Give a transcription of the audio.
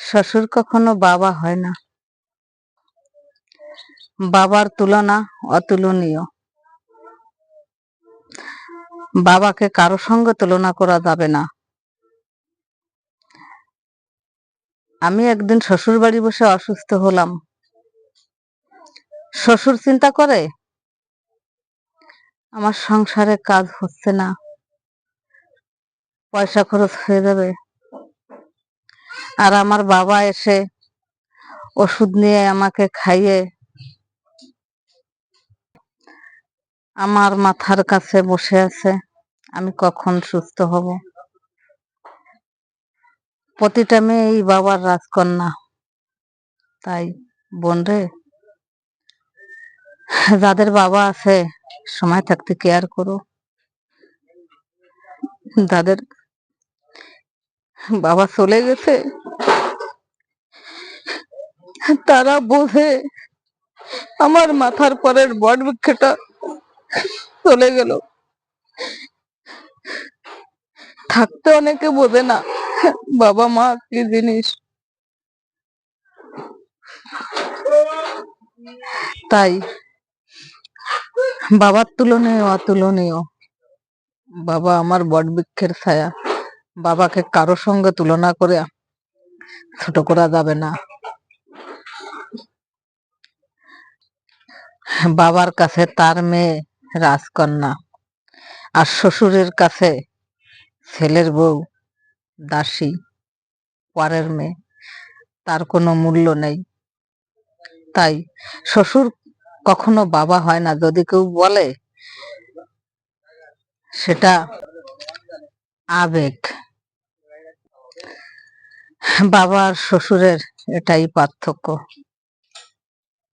শ্বশুর কখনো বাবা হয় না। বাবার তুলনা অতুলনীয়। বাবাকে কারও সঙ্গে তুলনা করা যাবে না। আমি একদিন শ্বশুর বাড়ি বসে অসুস্থ হলাম। শ্বশুর চিন্তা করে, আমার সংসারে কাজ হচ্ছে না। পয়সা খরচ হয়ে যাবে। আর আমার বাবা এসে ওষুধ নিয়ে আমাকে খাইয়ে আমার মাথার কাছে বসে আছে, আমি কখন সুস্থ হব? প্রতিটা মেয়ে এই বাবার রাজকন্যা। তাই, বোন রে, যাদের বাবা আছে, সময় থাকতে কেয়ার করো। যাদের বাবা চলে গেছে তারা বোঝে আমার মাথার পরের বট বৃক্ষটা চলে গেল। থাকতে অনেকে বোঝে না, বাবা মা কি জিনিস। তাই বাবার তুলনায় অতুলনীয়। বাবা আমার বট বৃক্ষের ছায়া। বাবাকে কারও সঙ্গে তুলনা করে ছোট করা যাবে না। বাবার কাছে তার মেয়ে রাজকন্যা আর শ্বশুরের কাছে ছেলের বউ দাসী, পরের মেয়ে। তার কোনো মূল্য নেই। তাই শ্বশুর কখনো বাবা হয় না। যদি কেউ বলে, সেটা আবেগ। বাবার শ্বশুরের এটাই পার্থক্য।